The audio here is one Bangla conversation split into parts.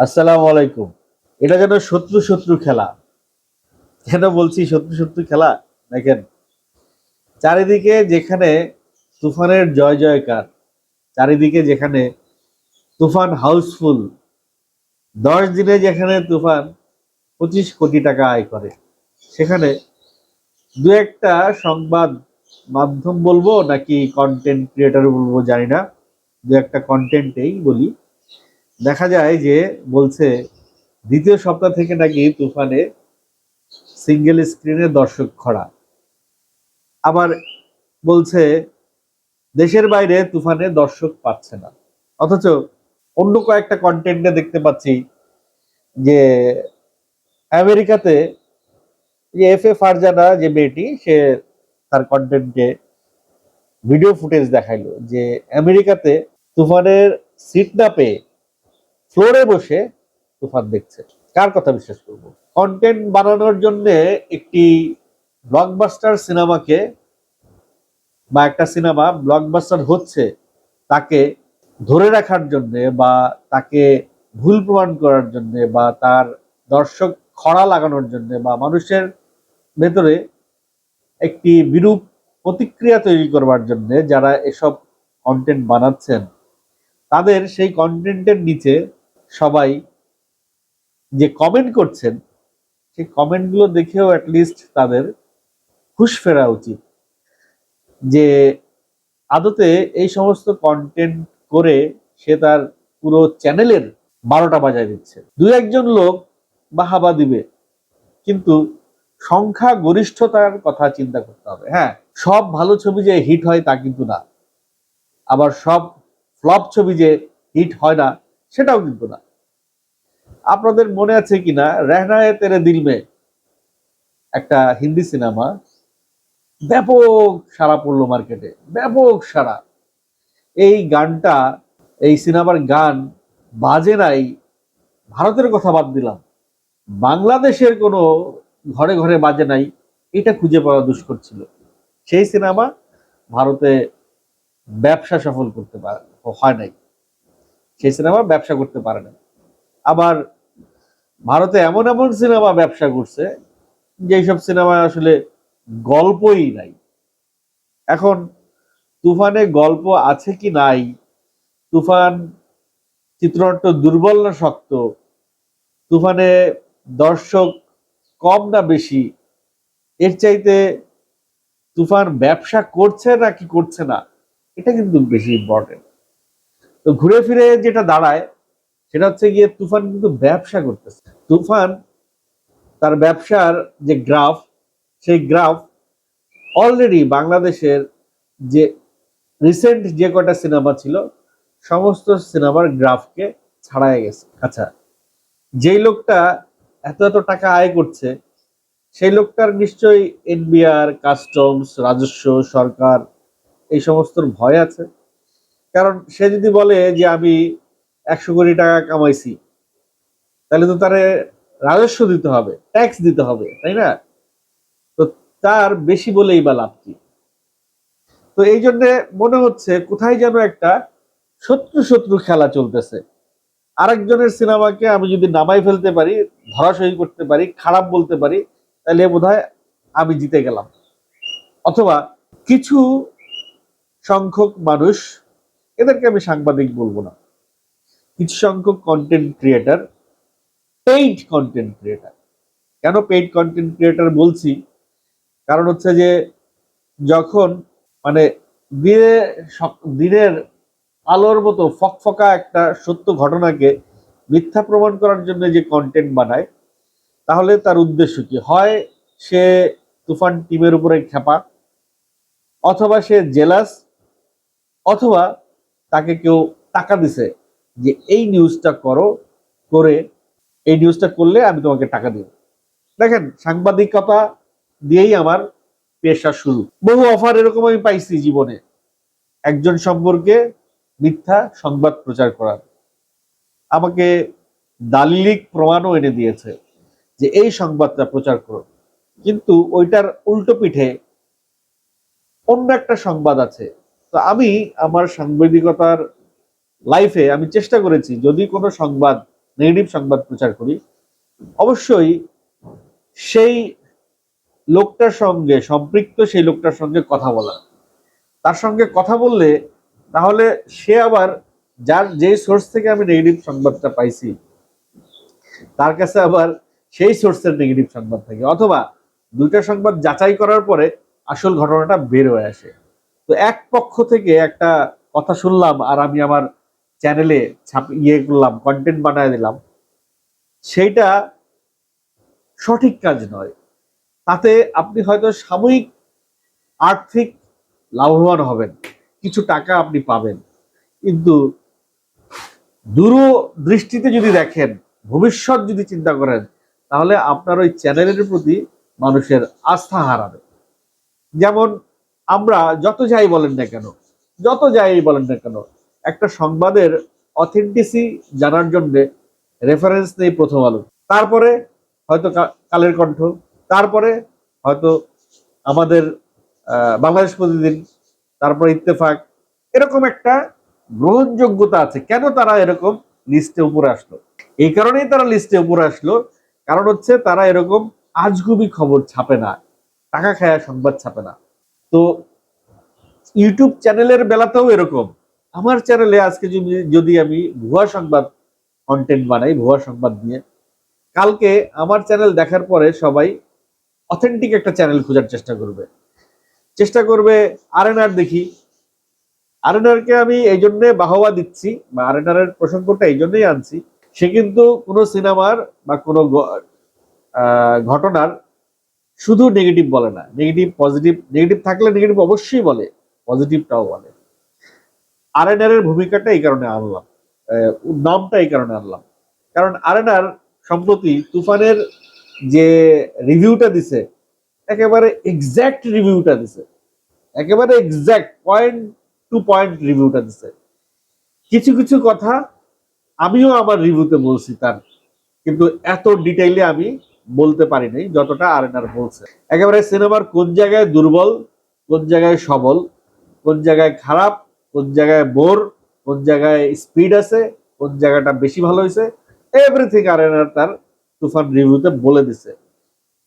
আসসালামু আলাইকুম। এটা যেন শত্রু শত্রু খেলা। কেন বলছি শত্রু শত্রু খেলা? দেখেন, চারিদিকে যেখানে তুফানের জয় জয়কার, চারিদিকে যেখানে তুফান হাউসফুল, দশ দিনে যেখানে তুফান পঁচিশ কোটি টাকা আয় করে। সেখানে দু একটা সংবাদ মাধ্যম বলব নাকি কন্টেন্ট ক্রিয়েটার বলব জানি না। দু একটা কন্টেন্টেই বলি। দেখা যায় যে বলছে, দ্বিতীয় সপ্তাহ থেকে নাকি তুফানে সিঙ্গেল স্ক্রিনে দর্শক খরা। আবার বলছে, দেশের বাইরে তুফানে দর্শক পাচ্ছে না। অথচ অন্য কয়েকটা কন্টেন্টে দেখতে পাচ্ছি যে, আমেরিকাতে যে এফ এ ফারজানা যে মেয়েটি, সে তার কন্টেন্টে ভিডিও ফুটেজ দেখাইলো যে আমেরিকাতে তুফানের সিট না পেয়ে ফ্লোরে বসে তুফান দেখছে। কার কথা বিশ্বাস করব? কন্টেন্ট বানানোর জন্য একটি ব্লকবাস্টার সিনেমাকে বা একটা সিনেমা ব্লকবাস্টার হচ্ছে, তাকে ধরে রাখার জন্য বা তাকে ভুল প্রমাণ করার জন্য বা তার দর্শক খরা লাগানোর জন্য বা মানুষের ভেতরে একটি বিরূপ প্রতিক্রিয়া তৈরি করবার জন্য যারা এসব কন্টেন্ট বানাচ্ছেন, তাদের সেই কন্টেন্টের নিচে সবাই যে কমেন্ট করছেন, সেই কমেন্টগুলো দেখেও অ্যাটলিস্ট তাদের হুশ ফেরা উচিত যে আদতে এই সমস্ত কন্টেন্ট করে সে তার পুরো চ্যানেলের বারোটা বাজায় দিচ্ছে। দু একজন লোক বাহাবা দিবে, কিন্তু সংখ্যা গরিষ্ঠতার কথা চিন্তা করতে হবে। হ্যাঁ সব ভালো ছবি যে হিট হয় তা কিন্তু না। আবার সব ফ্লপ ছবি যে হিট হয় না সেটাও কিন্তু না। আপনাদের মনে আছে কিনা? রেহনা এ তেরে দিল মে একটা হিন্দি সিনেমা ব্যাপক সারা পড়ল মার্কেটে, ব্যাপক সারা এই গানটা, এই সিনেমার গান বাজে নাই, ভারতের কথা বাদ দিলাম। বাংলাদেশের কোনো ঘরে ঘরে বাজে নাই, এটা খুঁজে পাওয়া দুষ্কর ছিল। সেই সিনেমা ভারতে ব্যবসা সফল করতে পারে হয় নাই। সেই সিনেমা ব্যবসা করতে পারে না। আবার ভারতে এমন এমন সিনেমা ব্যবসা করছে যেসব সিনেমায় আসলে গল্পই নাই। এখন তুফানে গল্প আছে কি নাই? তুফান চিত্রনাট্য দুর্বল না শক্ত? তুফানে দর্শক কম না বেশি? এর চাইতে তুফান ব্যবসা করছে না কি করছে না? এটা কিন্তু বেশি ইম্পর্টেন্ট তো ঘুরে ফিরে যেটা দাঁড়ায়, সেটা হচ্ছে গিয়ে তুফান কিন্তু ব্যবসা করতেছে। তুফান, তার ব্যবসার যে গ্রাফ, সেই গ্রাফ অলরেডি বাংলাদেশের যে রিসেন্ট যে কটা সিনেমা ছিল, সমস্ত সিনেমার গ্রাফকে ছাড়াই গেছে। আচ্ছা যেই লোকটা এত এত টাকা আয় করছে, সেই লোকটার নিশ্চয়ই এনবিআর কাস্টমস রাজস্ব, সরকার, এই সমস্ত ভয় আছে। কারণ সে যদি বলে যে আমি একশো কোটি টাকা কামাইছি, তাহলে তো তারে রাজস্ব দিতে হবে ট্যাক্স দিতে হবে, তাই না? তো তার বেশি বলেই বা লাভ কি? তো এই জন্য মনে হচ্ছে কোথায় যেন একটা শত্রু শত্রু খেলা চলতেছে। আরেকজনের সিনেমাকে আমি যদি নামাই ফেলতে পারি, ধরাশয়ী করতে পারি, খারাপ বলতে পারি, তাহলে বোধহয় আমি জিতে গেলাম। অথবা কিছু সংখ্যক মানুষ এদেরকে আমি সাংবাদিক বলব না। কিছু সংখ্যক content creator paid content creator কেন পেইড কন্টেন্ট ক্রিয়েটার বলছি? কারণ হচ্ছে যে, যখন মানে দিনে দিনের আলোর মতো ফকফকা একটা সত্য ঘটনাকে মিথ্যা প্রমাণ করার জন্য যে কন্টেন্ট বানায়, তাহলে তার উদ্দেশ্য কি? হয় সে তুফান টিমের উপরে খেপা অথবা সে জেলাস, অথবা তাকে কেউ টাকা দিছে যে এই নিউজটা করো, করে এই নিউজটা করলে আমি তোমাকে টাকা দিব। দেখেন, সাংবাদিকতা দিয়েই আমার পেশা শুরু। বহু অফার এরকম আমি পাইছি জীবনে। একজন সম্পর্কে মিথ্যা সংবাদ প্রচার করার। আমাকে দালিলিক প্রমাণও এনে দিয়েছে যে এই সংবাদটা প্রচার করো। কিন্তু ওইটার উল্টো পিঠে অন্য একটা সংবাদ আছে। তো আমি আমার সাংবাদিকতার লাইফে আমি চেষ্টা করেছি, যদি কোনো সংবাদ নেগেটিভ সংবাদ প্রচার করি, অবশ্যই সেই লোকটার সঙ্গে, সম্পৃক্ত সেই লোকটার সঙ্গে কথা বলা। তার সঙ্গে কথা বললে, তাহলে সে আবার যার যে সোর্স থেকে আমি নেগেটিভ সংবাদটা পাইছি, তার কাছে আবার সেই সোর্সের নেগেটিভ সংবাদ থাকে। অথবা দুইটা সংবাদ যাচাই করার পরে আসল ঘটনাটা বের হয়ে আসে। তো এক পক্ষ থেকে একটা কথা শুনলাম আর আমি আমার চ্যানেলে ছাপ ইয়ে করলাম কন্টেন্ট বানায় দিলাম। সেইটা সঠিক কাজ নয়। তাতে আপনি হয়তো সাময়িক আর্থিক লাভবান হবেন, কিছু টাকা আপনি পাবেন। কিন্তু দূর দৃষ্টিতে যদি দেখেন, ভবিষ্যৎ যদি চিন্তা করেন, তাহলে আপনার ওই চ্যানেলের প্রতি মানুষের আস্থা হারাবে। যেমন আমরা যত যাই বলেন না কেন, যত যাই বলেন না কেন, একটা সংবাদের অথেন্টিসি জানার জন্য রেফারেন্স নেই প্রথম আলো। তারপরে হয়তো কালের কণ্ঠ, তারপরে হয়তো আমাদের বাংলাদেশ প্রতিদিন, তারপরে ইত্তেফাক, এরকম একটা গ্রহণযোগ্যতা আছে। কেন তারা এরকম লিস্টে উপরে আসলো? এই কারণেই তারা লিস্টে উপরে আসলো। কারণ হচ্ছে তারা এরকম আজগুবি খবর ছাপে না, টাকা খায়া সংবাদ ছাপে না। তো ইউটিউব চ্যানেলের বেলাতেও এরকম। আমার চ্যানেলে আজকে যদি আমি ভুয়া সংবাদ কন্টেন্ট বানাই, ভুয়া সংবাদ নিয়ে, কালকে আমার চ্যানেল দেখার পরে সবাই অথেন্টিক একটা চ্যানেল খোঁজার চেষ্টা করবে। চেষ্টা করবে আরএনআর দেখি। আরএনআরকে আমি এই জন্যে বাহবা দিচ্ছি, বা আরএনআর এর প্রসঙ্গটা এই জন্যই আনছি। সে কিন্তু কোনো সিনেমার বা কোনো ঘটনার শুধু নেগেটিভ বলে না নেগেটিভ পজিটিভ নেগেটিভ থাকলে নেগেটিভ অবশ্যই বলে পজিটিভটাও বলে। আরএনআর এর ভূমিকাটা এই কারণে আনলাম নামটা এই কারণে আনলাম। কারণ আরএনআর সম্প্রতি তুফানের যে রিভিউটা দিছে, একেবারে এক্স্যাক্ট রিভিউটা দিছে, একেবারে এক্স্যাক্ট পয়েন্ট টু পয়েন্ট রিভিউটা দিছে। কিছু কিছু কথা আমিও আমার রিভিউতে বলছি তার, কিন্তু এত ডিটেইলে আমি বলতে পারি নাই, যতটা আরেনার বলছে। একেবারে সিনেমার কোন জায়গায় দুর্বল, কোন জায়গায় সবল, কোন জায়গায় খারাপ, কোন জায়গায় বোর, কোন জায়গায় স্পিড আছে, কোন জায়গাটা বেশি ভালো হয়েছে এভরিথিং আরেনার তার তুফান রিভিউতে বলে দিছে।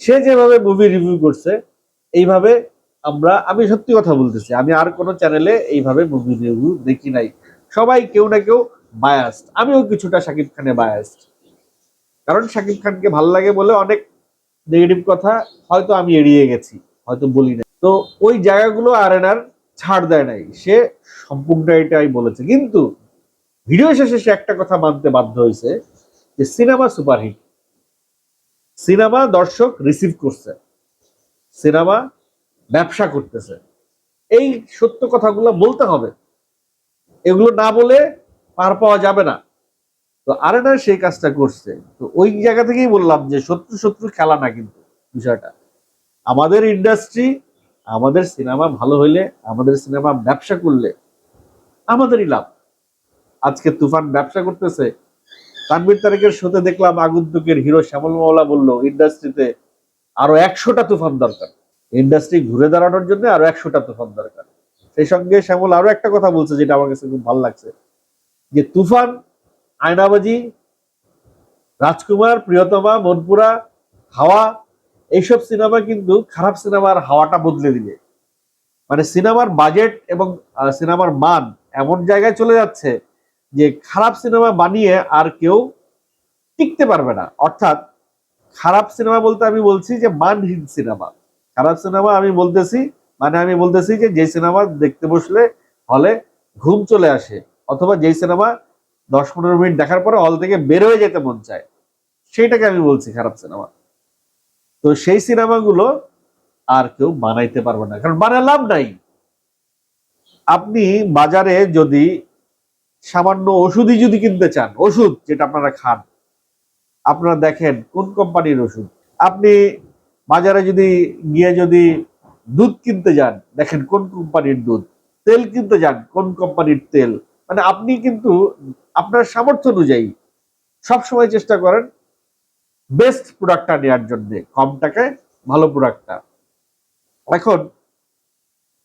সে যেভাবে মুভি রিভিউ করছে, এইভাবে আমরা, আমি সত্যি কথা বলতেছি, আমি আর কোনো চ্যানেলে এইভাবে মুভি রিভিউ দেখি নাই। সবাই কেউ না কেউ বায়াস্ট আমিও কিছুটা শাকিব খানে বায়াস্ট কারণ শাকিব খানকে ভালো লাগে বলে অনেক নেগেটিভ কথা হয়তো আমি এড়িয়ে গেছি, হয়তো বলি না তো ওই জায়গাগুলো আর এনার ছাড় দেয় নাই। সে সম্পূর্ণ এটাই বলেছে। কিন্তু ভিডিও শেষে সে একটা কথা মানতে বাধ্য হয়েছে যে সিনেমা সুপারহিট। সিনেমা দর্শক রিসিভ করছে। সিনেমা ব্যবসা করতেছে। এই সত্য কথাগুলো বলতে হবে। এগুলো না বলে পার পাওয়া যাবে না। তো আরেনার সেই কাজটা করছে। তো ওই জায়গা থেকেই বললাম যে শত্রু শত্রু খেলা না কিন্তু বিষয়টা। আমাদের ইন্ডাস্ট্রি আমাদের সিনেমা ভালো হইলে, আমাদের সিনেমা ব্যবসা করলে আমাদেরই লাভ। আজকে তুফান ব্যবসা করতেছে তানবির তারেকের শোতে দেখলাম আগন্তুকের হিরো শ্যামল মাওলা বলল ইন্ডাস্ট্রিতে আরও একশোটা তুফান দরকার। ইন্ডাস্ট্রি ঘুরে দাঁড়ানোর জন্য আরও একশোটা তুফান দরকার। সেই সঙ্গে শ্যামল আরও একটা কথা বলছে, যেটা আমার কাছে খুব ভালো লাগছে। যে তুফান আয়নাবাজি, রাজকুমার, প্রিয়তমা, মনপুরা, হাওয়া, এইসব সিনেমা কিন্তু খারাপ সিনেমার হাওয়াটা বদলে দিবে। মানে সিনেমার বাজেট এবং সিনেমার মান এমন জায়গায় চলে যাচ্ছে যে খারাপ সিনেমা বানিয়ে আর কেউ টিকতে পারবে না। অর্থাৎ খারাপ সিনেমা বলতে আমি বলছি যে মানহীন সিনেমা। খারাপ সিনেমা আমি বলতেছি মানে আমি বলতেছি যে যে সিনেমা দেখতে বসলে হলে ঘুম চলে আসে, অথবা যেই সিনেমা দশ পনেরো মিনিট দেখার পরে হল থেকে বের হয়ে যেতে মন চায়। সেইটাকে আমি বলছি খারাপ সিনেমা তো সেই সিনেমাগুলো আর কেউ বানাইতে পারবে না, কারণ বানায় লাভ নাই। আপনি বাজারে যদি সামান্য ওষুধই যদি কিনতে চান, ওষুধ যেটা আপনারা খান, আপনারা দেখেন কোন কোম্পানির ওষুধ। আপনি বাজারে যদি গিয়ে যদি দুধ কিনতে যান, দেখেন কোন কোম্পানির দুধ, তেল কিনতে যান, কোন কোম্পানির তেল। মানে আপনি কিন্তু আপনার সামর্থ্য অনুযায়ী সবসময় চেষ্টা করেন বেস্ট প্রোডাক্টটা নেওয়ার জন্য, কম টাকায় ভালো প্রোডাক্টটা এখন,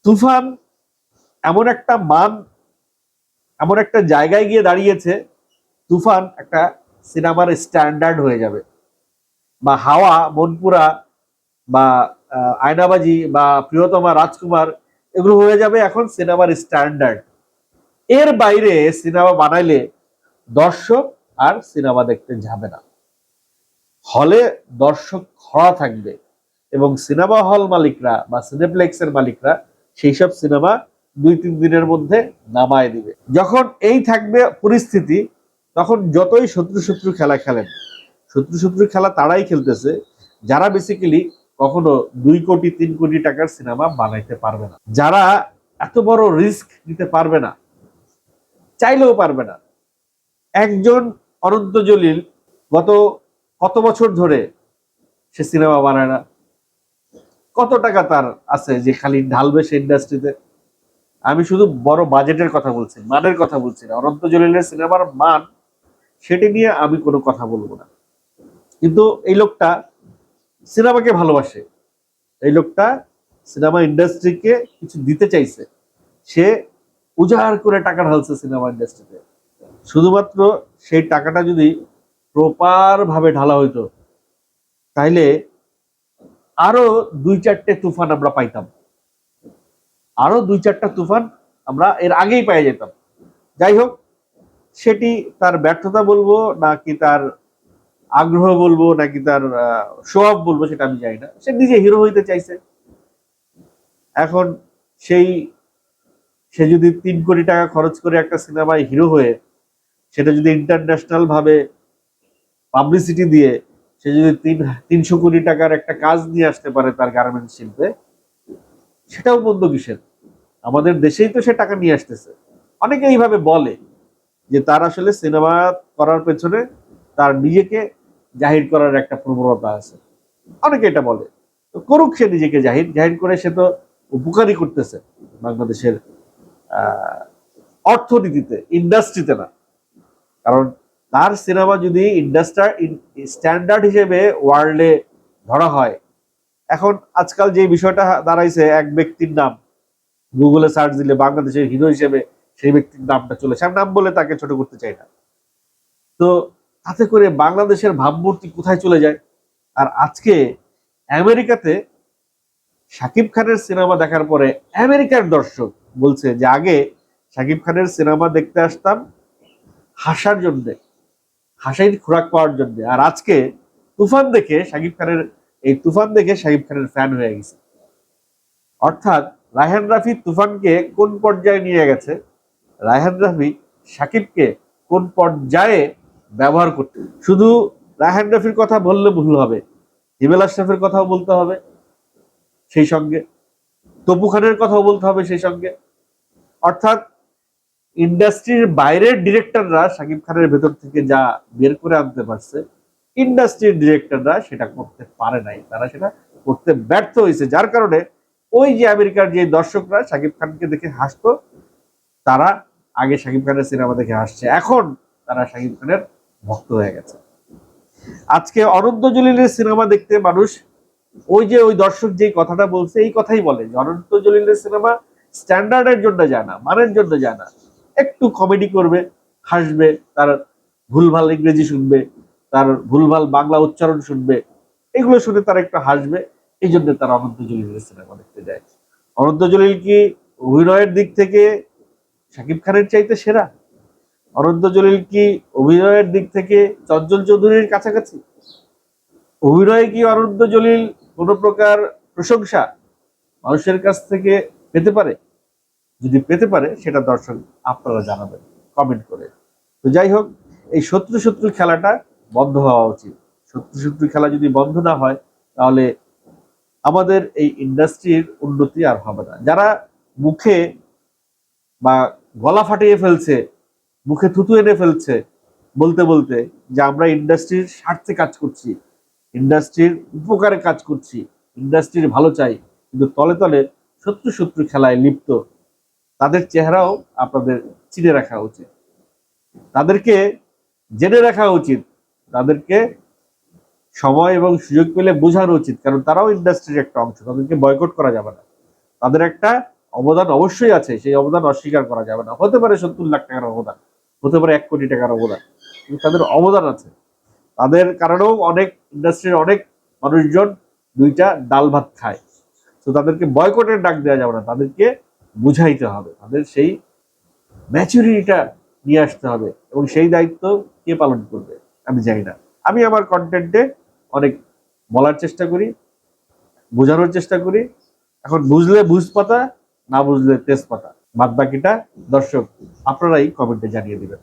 তুফান এমন একটা মান, এমন একটা জায়গায় গিয়ে দাঁড়িয়েছে, তুফান একটা সিনেমার স্ট্যান্ডার্ড হয়ে যাবে। বা হাওয়া, মনপুরা, বা আয়নাবাজি, বা প্রিয়তমা, রাজকুমার, এগুলো হয়ে যাবে এখন সিনেমার স্ট্যান্ডার্ড এর বাইরে সিনেমা বানাইলে দর্শক আর সিনেমা দেখতে যাবে না। হলে দর্শক খরা থাকবে এবং সিনেমা হল মালিকরা বা সিনেপ্লেক্সের মালিকরা সেই সব সিনেমা দুই তিন দিনের মধ্যে নামায় দিবে। যখন এই থাকবে পরিস্থিতি, তখন যতই শত্রু শত্রু খেলা খেলেন, শত্রু শত্রু খেলা তারাই খেলতেছে, যারা বেসিক্যালি কখনো দুই কোটি, তিন কোটি টাকার সিনেমা বানাইতে পারবে না। যারা এত বড় রিস্ক নিতে পারবে না চাইলেও পারবে না। একজন অনন্ত জলিল গত কত বছর ধরে সে সিনেমা বানায় না? কত টাকা তার আছে যে খালি ঢালবে সে ইন্ডাস্ট্রিতে আমি শুধু বড় বাজেটের কথা বলছি, মানের কথা বলছি না। অনন্ত জলিলের সিনেমার মান, সেটি নিয়ে আমি কোনো কথা বলব না। কিন্তু এই লোকটা সিনেমাকে ভালোবাসে। এই লোকটা সিনেমা ইন্ডাস্ট্রিকে কিছু দিতে চাইছে। সে উজাড় করে টাকা ঢালছে সিনেমা ইন্ডাস্ট্রিতে শুধুমাত্র সেই টাকাটা যদি প্রপার ভাবে ঢালা হইতো, তাইলে আরও দুই চারটে তুফান আমরা পাইতাম। আরও দুই চারটা তুফান আমরা এর আগেই পেয়ে যেতাম। যাই হোক, সেটি তার ব্যর্থতা বলব, নাকি তার আগ্রহ বলব, নাকি তার স্বভাব বলব, সেটা আমি জানি না। সে নিজে হিরো হইতে চাইছে। এখন সেই সে যদি তিন কোটি টাকা খরচ করে একটা সিনেমায় হিরো হয়ে, সেটা যদি ইন্টারন্যাশনাল ভাবে পাবলিসিটি দিয়ে, সে যদি তিন, তিনশো কোটি টাকার একটা কাজ নিয়ে আসতে পারে তার গার্মেন্টস শিল্পে, সেটাও বন্ধ কিসের? আমাদের দেশেই তো সে টাকা নিয়ে আসতেছে। অনেকে এইভাবে বলে যে তার আসলে সিনেমা করার পেছনে তার নিজেকে জাহির করার একটা প্রবণতা আছে। অনেকে এটা বলে। তো করুক সে নিজেকে জাহির জাহির করে সে তো উপকারই করতেছে বাংলাদেশের অর্থনীতিতে ইন্ডাস্ট্রিতে না। কারণ তার সিনেমা যদি ইন্ডাস্ট্রি স্ট্যান্ডার্ড হিসেবে ওয়ার্ল্ডে ধরা হয়, এখন আজকাল যে বিষয়টা দাঁড়াইছে, এক ব্যক্তির নাম গুগলে সার্চ দিলে বাংলাদেশের হিরো হিসেবে সেই ব্যক্তির নামটা চলে আসে। নাম বলে তাকে ছোট করতে চাই না। তো তাতে করে বাংলাদেশের ভাবমূর্তি কোথায় চলে যায়? আর আজকে আমেরিকাতে শাকিব খানের সিনেমা দেখার পরে আমেরিকার দর্শক বলছে যে, আগে শাকিব খানের সিনেমা দেখতে আসতাম হাসার জন্যে, হাসাইর খোরাক পাওয়ার জন্য। আর আজকে তুফান দেখে শাকিব খানের, এই তুফান দেখে শাকিব খানের ফ্যান হয়ে গেছে। অর্থাৎ রায়হান রাফি তুফানকে কোন পর্যায়ে নিয়ে গেছে? রায়হান রাফি শাকিবকে কোন পর্যায়ে ব্যবহার করতে? শুধু রায়হান রাফির কথা বললে ভুল হবে, হিমেল আশরাফের কথাও বলতে হবে। সেই সঙ্গে তপু খানের কথাও বলতে হবে সেই সঙ্গে। অর্থাৎ ইন্ডাস্ট্রির বাইরের ডিরেক্টররা শাকিব খানের ভেতর থেকে যা বের করে আনতে পারছে, ইন্ডাস্ট্রির ডিরেক্টররা সেটা করতে পারে নাই। তারা সেটা করতে ব্যর্থ হয়েছে। যার কারণে ওই যে আমেরিকার যে দর্শকরা শাকিব খানকে দেখে হাসতো, তারা আগে শাকিব খানের সিনেমা দেখে হাসছে। এখন তারা শাকিব খানের ভক্ত হয়ে গেছে। আজকে অনন্ত জলিলের সিনেমা দেখতে মানুষ ওই যে ওই দর্শক যে কথাটা বলছে, এই কথাই বলে অনন্ত জলিলের সিনেমা স্ট্যান্ডার্ডের জন্য যায় না, মানের জন্য যায় না। একটু কমেডি করবে, হাসবে, তার ভুলভাল ইংরেজি শুনবে, তার ভুলভাল বাংলা উচ্চারণ শুনবে, এগুলো শুনে তারা একটু হাসবে, এই জন্য তারা অনন্ত জলিলের সিনেমা দেখতে যায়। অনন্ত জলিল কি অভিনয়ের দিক থেকে শাকিব খানের চাইতে সেরা? অনন্ত জলিল কি অভিনয়ের দিক থেকে চঞ্চল চৌধুরীর কাছাকাছি? অভিনয়ে কি অনন্ত জলিল কোন প্রকার প্রশংসা মানুষের কাছ থেকে পেতে পারে? যদি পেতে পারে, সেটা দর্শক আপনারা জানাবেন কমেন্ট করে। তো যাই হোক, এই শত্রু শত্রু খেলাটা বন্ধ হওয়া উচিত। শত্রু শত্রু খেলা যদি বন্ধ না হয়, তাহলে আমাদের এই ইন্ডাস্ট্রির উন্নতি আর হবে না। যারা মুখে বা গলা ফাটিয়ে ফেলছে, মুখে থুতু এনে ফেলছে, বলতে বলতে যে আমরা ইন্ডাস্ট্রির স্বার্থে কাজ করছি ইন্ডাস্ট্রির উপকারে কাজ করছি, ইন্ডাস্ট্রির ভালো চাই, কিন্তু তলে তলে শত্রু শত্রু খেলায় লিপ্ত। তাদের চেহারাও আপনাদের চিনে রাখা উচিত। তাদেরকে জেনে রাখা উচিত। তাদেরকে সময় এবং সুযোগ পেলে বোঝানো উচিত, কারণ তারাও ইন্ডাস্ট্রির একটা অংশ, তাদেরকে বয়কট করা যাবে না। তাদের একটা অবদান অবশ্যই আছে, সেই অবদান অস্বীকার করা যাবে না। হতে পারে সত্তর লাখ টাকার অবদান, হতে পারে এক কোটি টাকার অবদান তাদের অবদান আছে। তাদের কারণেও অনেক ইন্ডাস্ট্রির অনেক মানুষজন দুইটা ডাল ভাত খায়। তো তাদেরকে বয়কটের ডাক দেওয়া যাবে না, তাদেরকে বুঝাইতে হবে। তাদের সেই ম্যাচুরিটিটা নিয়ে আসতে হবে এবং সেই দায়িত্ব কে পালন করবে, আমি জানি না। আমি আমার কন্টেন্টে অনেক বলার চেষ্টা করি, বোঝানোর চেষ্টা করি। এখন বুঝলে বুঝ পাতা না বুঝলে তেজপাতা। বাদ বাকিটা দর্শক আপনারাই কমেন্টে জানিয়ে দিবেন।